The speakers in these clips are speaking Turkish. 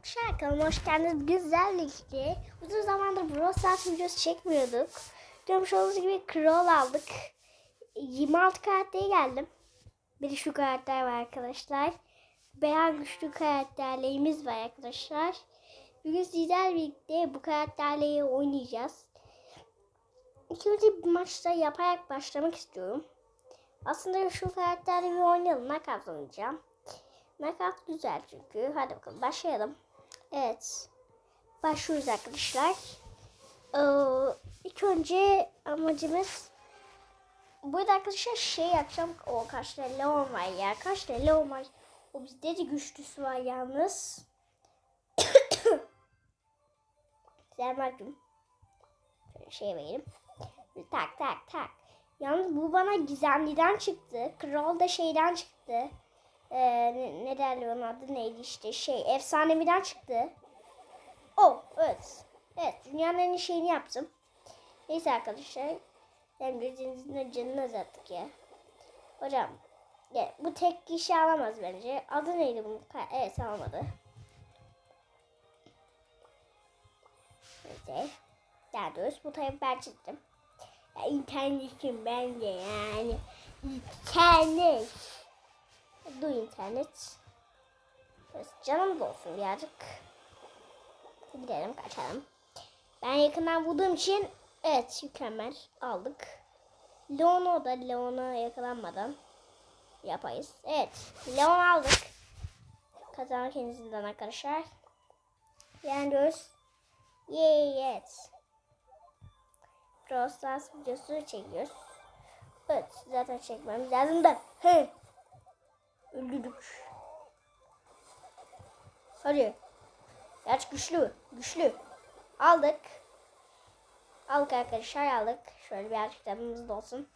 arkadaşlar kanalıma hoş geldiniz. Güzel birlikte. Uzun zamandır Brawl Stars videosu çekmiyorduk. Görmüş olduğunuz gibi Crow aldık. 26 karaktere geldim. Bir şu karakter var arkadaşlar. Beyaz güçlü karakterlerimiz var arkadaşlar. Bugün sizlerle birlikte bu karakterleri oynayacağız. İlk önce bir maçta yaparak başlamak istiyorum. Aslında şu karakterle bir oynayalım. Ne kazanacağım. Knockout güzel çünkü. Hadi bakalım başlayalım. Evet. Başlıyoruz arkadaşlar. Ee, ilk önce amacımız burada arkadaşlar şey yapacağım. O kaç tane Leon var ya. Kaç tane Leon var. O bizde de güçlüsü var yalnız. Selamünaleyküm. Şöyle şey vereyim. Tak tak tak. Yalnız bu bana gizemliden çıktı. Kral da şeyden çıktı. Ee, ne, derler onun adı neydi işte şey efsaneviden çıktı. Oh evet. Evet dünyanın en iyi şeyini yaptım. Neyse arkadaşlar. Hem gözünüzün canını azalttık ya. Hocam ya, bu tek kişi alamaz bence. Adı neydi bunun? Evet alamadı. Neyse. Daha doğrusu bu tabi ben çizdim. Ya, internetim bence yani. İnternet. Du internet. Evet, canım da olsun birazcık. Gidelim kaçalım. Ben yakından vurduğum için evet mükemmel aldık. Leon'u da Leon'a yakalanmadan yapayız. Evet Leon aldık. Kazanma kendisinden arkadaşlar. Yendiyoruz. Yay evet. Brawl Stars videosu çekiyoruz. Evet zaten çekmemiz lazım da. He. Öldürdük. Hadi. Gerçi güçlü. Güçlü. Aldık. Aldık arkadaşlar aldık. Şöyle birazcık tadımız da olsun.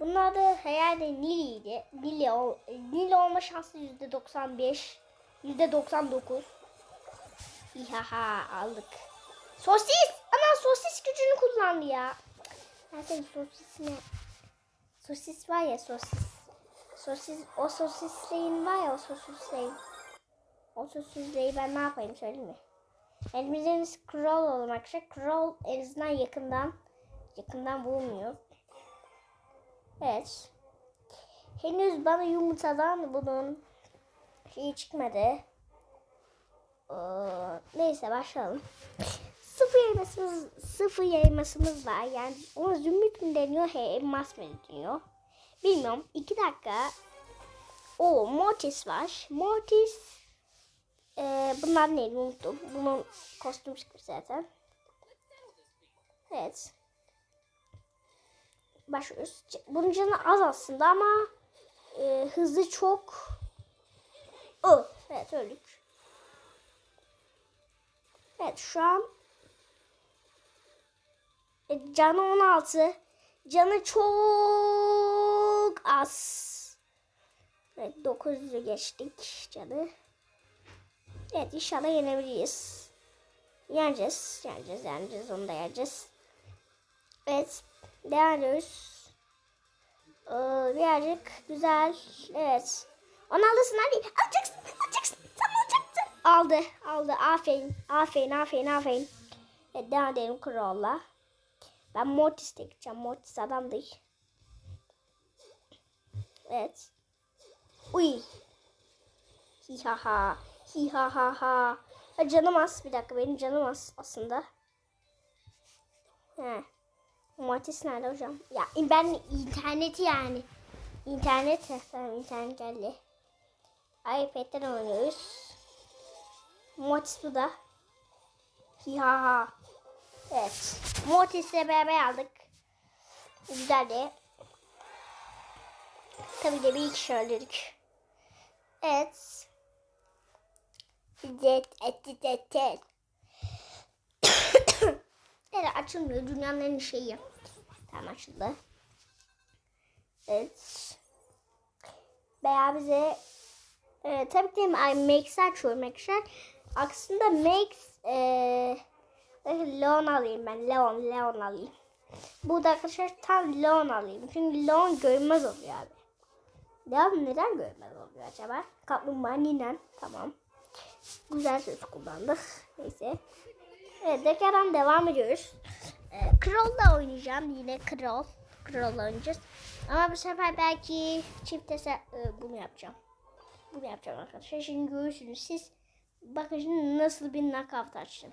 Bunun adı herhalde Nili'ydi. Nili, ol, Nili olma şansı yüzde 95. Yüzde 99. İhaha aldık. Sosis! Ana sosis gücünü kullandı ya. Ben senin sosisine Sosis var ya sosis. Sosis o sosisleyin var ya o sosisleyin. O sosisleyi ben ne yapayım söyleyeyim mi? Scroll olalım arkadaşlar. Scroll en azından yakından yakından bulunmuyor. Evet. Henüz bana yumurtadan bunun şeyi çıkmadı. Ee, neyse başlayalım. Yaymasımız, sıfır yaymasımız var. Yani ona zümrüt mü deniyor, he, elmas mı deniyor? Bilmiyorum. İki dakika. O Mortis var. Mortis e, bunlar neydi unuttum. Bunun kostüm çıkmış zaten. Evet. Başlıyoruz. Bunun canı az aslında ama e, hızı çok. O. Evet öldük. Evet şu an canı 16. Canı çok az. Evet 900'ü geçtik canı. Evet inşallah yenebiliriz. Yeneceğiz. Yeneceğiz yeneceğiz onu da yeneceğiz. Evet devam ediyoruz. Ee, birazcık güzel. Evet. Onu alırsın hadi. Alacaksın. Alacaksın. Sen alacaksın. Aldı. Aldı. Aferin. Aferin. Aferin. Aferin. Evet devam edelim Crow'la. Ben Mortis'te gideceğim. Mortis adam değil. Evet. Uy. Hi ha ha. Hi ha ha ha. ha canım az. Bir dakika benim canım az aslında. He. Mortis nerede hocam? Ya ben interneti yani. İnternet. Tamam internet geldi. iPad'den oynuyoruz. Mortis bu da. Hi ha ha. Evet. Mortis'le beraber aldık. Güzeldi. Tabii de bir kişi öldürdük. Evet. Zet, et, et, et, et. evet açılmıyor. Dünyanın en şeyi. Tamam açıldı. Evet. Veya bize e, tabii ki Max'i açıyorum Max'e. Aslında Max eee Leon alayım ben. Leon, Leon alayım. Burada arkadaşlar tam Leon alayım. Çünkü Leon görünmez oluyor abi. Devam neden görmez oluyor acaba? Kaplumbağa ninen. Tamam. Güzel söz kullandık. Neyse. Evet tekrardan devam ediyoruz. Ee, Kroll'la oynayacağım. Yine Kroll. Kroll'la oynayacağız. Ama bu sefer belki çift e, bunu yapacağım. Bunu yapacağım arkadaşlar. Şimdi görürsünüz siz. Bakın şimdi nasıl bir knockout açtım.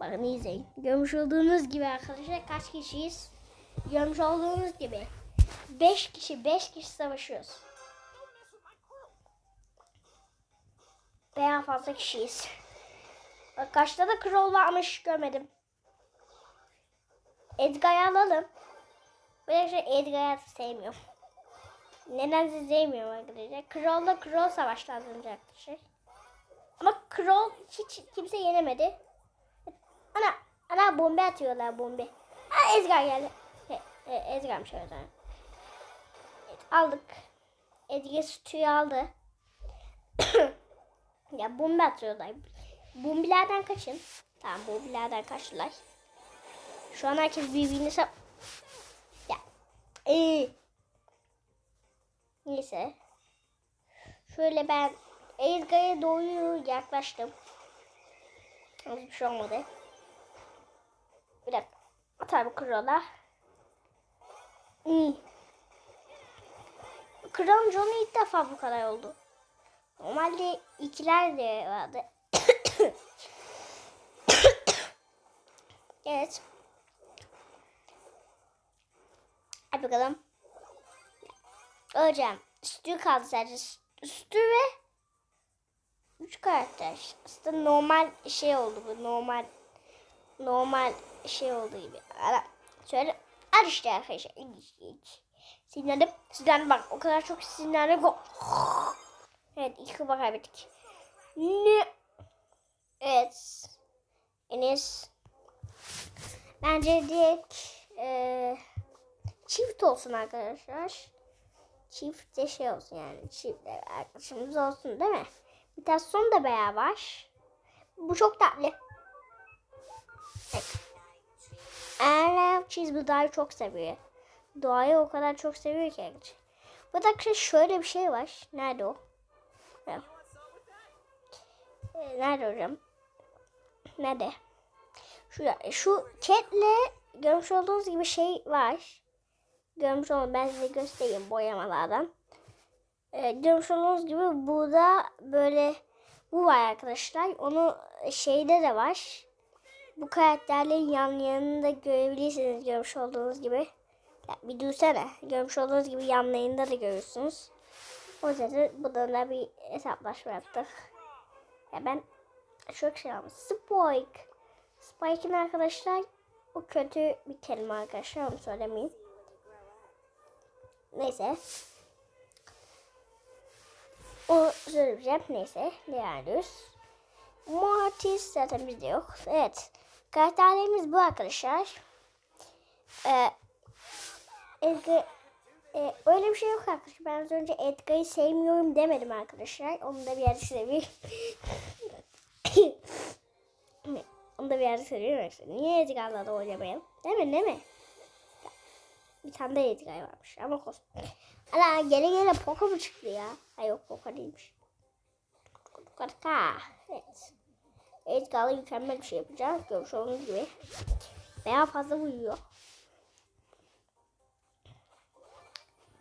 Bakın izleyin. Görmüş olduğunuz gibi arkadaşlar kaç kişiyiz? Görmüş olduğunuz gibi. 5 kişi 5 kişi savaşıyoruz. Veya fazla kişiyiz. Bak kaçta da kroll varmış görmedim. Edgar'ı alalım. Böyle şey Edgar'ı sevmiyorum. Nedense sevmiyorum arkadaşlar. Kroll'la kroll savaşlar önce arkadaşlar. Ama kroll hiç kimse yenemedi. Ana, ana bombe atıyorlar bombe. Aa Edgar geldi. E, zaman. Evet, aldık. Edgar sütüyü aldı. ya bombe atıyorlar. Bombilerden kaçın. Tamam bombilerden kaçtılar. Şu an herkes birbirini sap... Ya. Ee. Neyse. Şöyle ben Edgar'a doğru yaklaştım. Az bir şey olmadı. Bir dakika. Bu krala. Hmm. Kralın John'u ilk defa bu kadar oldu. Normalde ikiler de vardı. evet. Hadi bakalım. Öleceğim. Üstü kaldı sadece. Üstü ve üç karakter. Aslında normal şey oldu bu. Normal normal şey olduğu gibi. Ara, şöyle al işte arkadaşlar. Sinirlendim. Sinirlendim bak. O kadar çok sinirlendim. Evet iki kupa kaybettik. Ne? Evet. Enes. Bence direkt eee çift olsun arkadaşlar. Çift de şey olsun yani. Çift de arkadaşımız olsun değil mi? Mutasyon da var. Bu çok tatlı. Eğer Cheese bu doğayı çok seviyor. Doğayı o kadar çok seviyor ki. Bu da şöyle bir şey var. Nerede o? Ee, Nerede hocam? Nerede? Şu, şu ketle görmüş olduğunuz gibi şey var. Görmüş olduğunuz ben size göstereyim boyamalardan. Ee, görmüş olduğunuz gibi burada böyle bu var arkadaşlar. Onu şeyde de var. Bu karakterlerin yan yanında görebilirsiniz görmüş olduğunuz gibi. Ya bir dursana. Görmüş olduğunuz gibi yanlarında da görürsünüz. O yüzden da bir hesaplaşma yaptık. Ya ben çok şey aldım. Spike. Spike'in arkadaşlar o kötü bir kelime arkadaşlar onu söylemeyeyim. Neyse. O söyleyeceğim. Neyse. Ne ediyoruz? Mortis zaten bizde yok. Evet. Karakterlerimiz bu arkadaşlar. Ee, Edgar, e, öyle bir şey yok arkadaşlar. Ben az önce Edgar'ı sevmiyorum demedim arkadaşlar. Onu da bir yerde söyleyeyim. Onu da bir yerde söyleyeyim arkadaşlar. Niye Edgar'la da oynamayalım? Değil mi? Değil mi? Bir tane de Edgar varmış ama olsun. Ana gele gele Poco mu çıktı ya? Hayır yok Poco değilmiş. Karka. Evet. Edgar'la mükemmel bir şey yapacağız. Görmüş olduğunuz gibi. Veya fazla uyuyor.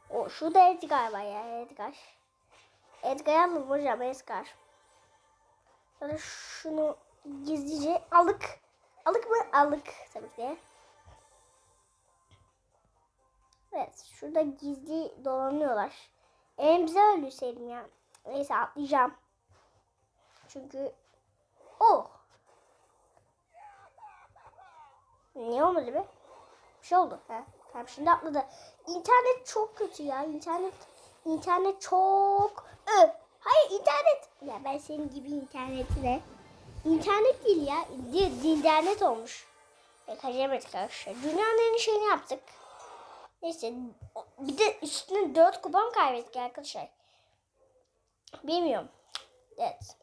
O şurada Edgar var ya Edgar. Edgar'a mı hocam Edgar? Sonra şunu gizlice aldık. Aldık mı? Aldık tabii ki. Evet şurada gizli dolanıyorlar. En bize öldürseydim ya. Neyse atlayacağım. Çünkü oh. Ne olmadı be? Bir şey oldu. Ha. Tamam şimdi atladı. İnternet çok kötü ya. İnternet internet çok Ö. Hayır internet. Ya ben senin gibi interneti de. İnternet değil ya. Di- internet olmuş. E, kaçıramadık arkadaşlar. Dünyanın en şeyini yaptık. Neyse. Bir de üstüne 4 kupon kaybettik arkadaşlar. Bilmiyorum. Evet.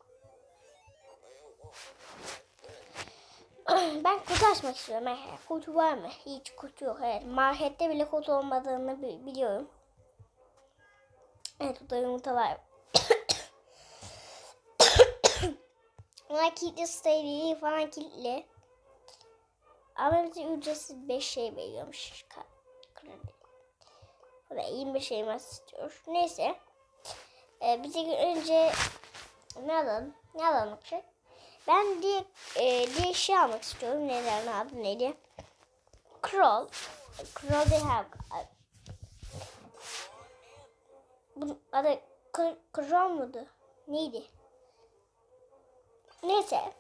Ben kutu açmak istiyorum. Kutu var mı? Hiç kutu yok. Evet. Markette bile kutu olmadığını bi- biliyorum. Evet burada yumurtalar. Onlar kilitli siteli falan kilitli. Ama bize ücretsiz 5 şey veriyormuş. Da 25 elmas istiyor. Neyse. Ee, bize önce ne alalım? Ne alalım şey? Ben diye, e, diye şey almak istiyorum. Neden adı neydi? Crawl. Crawl they have. Bunun adı Crawl muydu? Neydi? Neyse.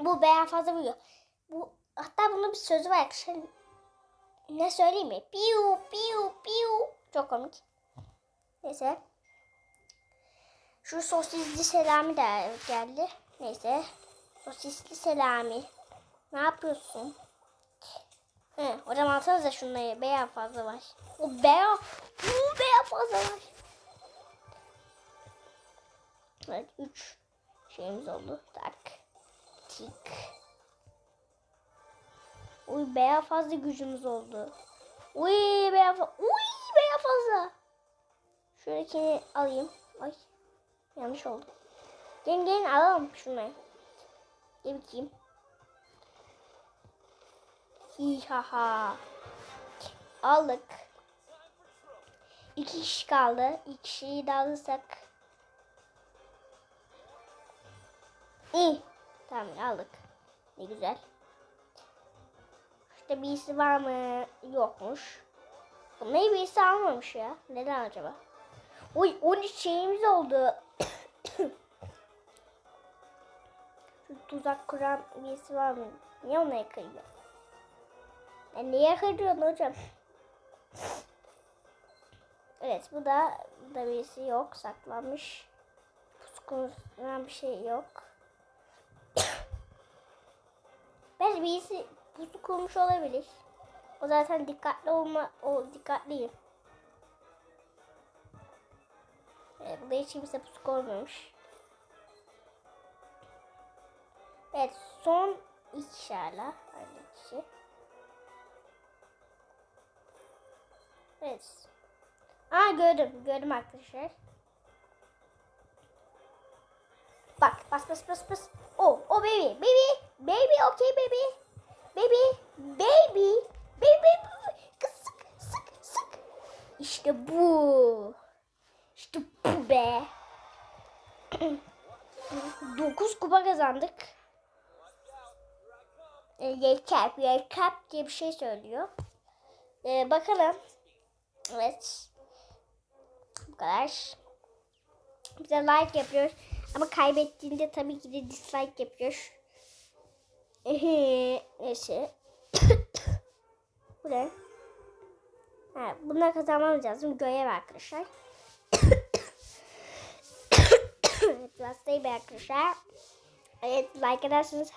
Bu bayağı fazla vuruyor. Bu hatta bunun bir sözü var arkadaşlar. Ne söyleyeyim mi? Piu piu piu. Çok komik. Neyse. Şu sosisli selami de geldi. Neyse. Sosisli selami. Ne yapıyorsun? He, hocam alsanıza şunları. Beyaz fazla var. O beyaz. Bu beyaz fazla var. Evet 3 şeyimiz oldu. Tak. Tik. Uy beyaz fazla gücümüz oldu. Uy beyaz fazla. Uy beyaz fazla. Şuradakini alayım. Ay yanlış oldu. Gelin gelin alalım şunları. Gel bakayım. Hihaha. Aldık. İki kişi kaldı. İki kişiyi de alırsak. İyi. Tamam aldık. Ne güzel. İşte birisi var mı? Yokmuş. Bunları birisi almamış ya. Neden acaba? Uy 13 şeyimiz oldu. tuzak kuran birisi var mı? Niye ona yakıyor? Ya niye yakıyorsun hocam? Evet bu da, da birisi yok saklanmış. Puskusundan bir şey yok. Belki birisi pusu kurmuş olabilir. O zaten dikkatli olma, o dikkatliyim. Evet, burada hiç kimse pusu koymamış. Evet, son iki. Aynı kişi. Evet. Aa gördüm, gördüm arkadaşlar. Bak, bas bas bas bas. Oh, oh baby, baby, baby, okay baby. Baby, baby, baby, kız sık, sık, sık. İşte bu. İşte bu be. 9 kupa kazandık. E, Yelkap, diye bir şey söylüyor. E, bakalım. Evet. Bu kadar. Bize like yapıyor. Ama kaybettiğinde tabii ki de dislike yapıyor. Neyse. Bu ne? Ha, bunları kazanmamız lazım. Görev arkadaşlar. evet, Lastayı be arkadaşlar. Evet, like ederseniz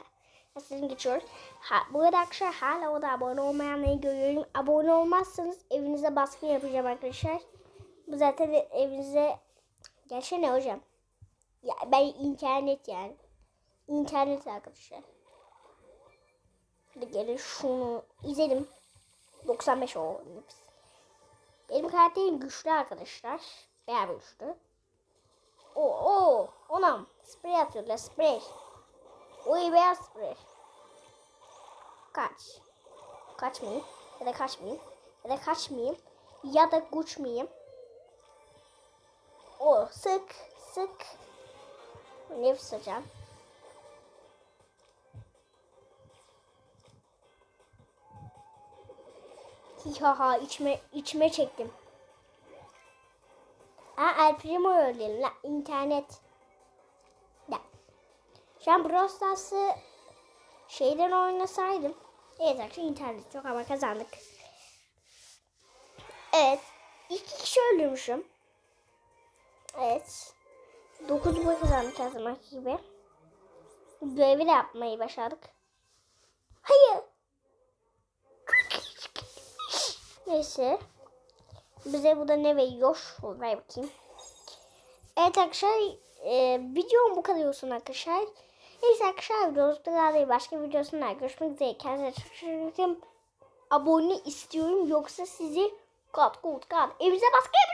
Nasıl geçiyoruz. Ha, bu arada arkadaşlar hala o da abone olmayanları görüyorum. Abone olmazsanız evinize baskın yapacağım arkadaşlar. Bu zaten evinize... Gerçi ne hocam? Ya ben internet yani. İnternet arkadaşlar. Hadi gelin şunu izledim. 95 o. Benim karakterim güçlü arkadaşlar. Bayağı güçlü. O o onam sprey atıyorlar sprey. Oy beyaz sprey. Kaç. Kaçmayayım. Ya da kaçmayayım. Ya da kaçmayayım. Ya da uçmayayım. O sık sık. Nefes hocam. Hihaha içme içme çektim. Aa El Primo öldüm la internet. Şu an Brawl şeyden oynasaydım. Evet arkadaşlar internet çok ama kazandık. Evet. İki kişi öldürmüşüm. Evet. 9 boy kazandık her gibi. Görevi de yapmayı başardık. Hayır. Neyse. Bize bu da ne veriyor? Ver bakayım. Evet arkadaşlar. E, videom bu kadar olsun arkadaşlar. Neyse arkadaşlar videomuz kadar değil. Başka videosunda görüşmek üzere. Kendinize. Abone istiyorum. Yoksa sizi kat kat kat evinize baskı yapacağım.